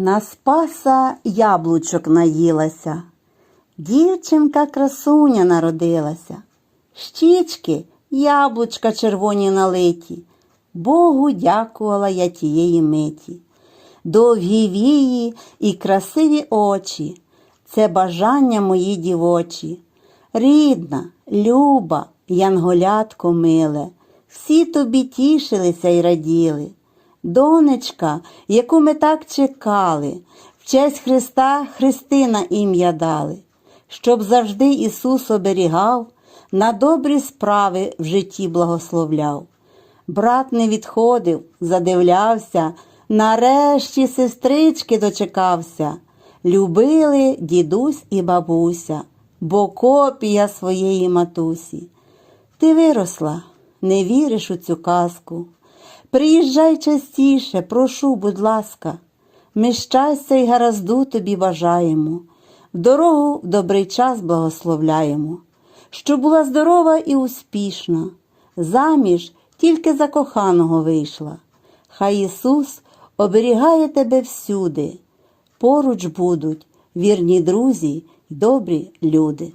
На спаса яблучок наїлася, дівчинка красуня народилася, щічки яблучка червоні налиті, Богу дякувала я тієї миті. Довгі вії і красиві очі, це бажання мої дівочі. Рідна, люба, янголятко миле, всі тобі тішилися й раділи. Донечка, яку ми так чекали, в честь Христа Христина ім'я дали, щоб завжди Ісус оберігав, на добрі справи в житті благословляв. Брат не відходив, задивлявся, нарешті сестрички дочекався. Любили дідусь і бабуся, бо копія своєї матусі. Ти виросла, не віриш у цю казку. Приїжджай частіше, прошу, будь ласка, ми щастя й гаразду тобі бажаємо, в дорогу в добрий час благословляємо, щоб була здорова і успішна, заміж тільки за коханого вийшла. Хай Ісус оберігає тебе всюди, поруч будуть вірні друзі й добрі люди.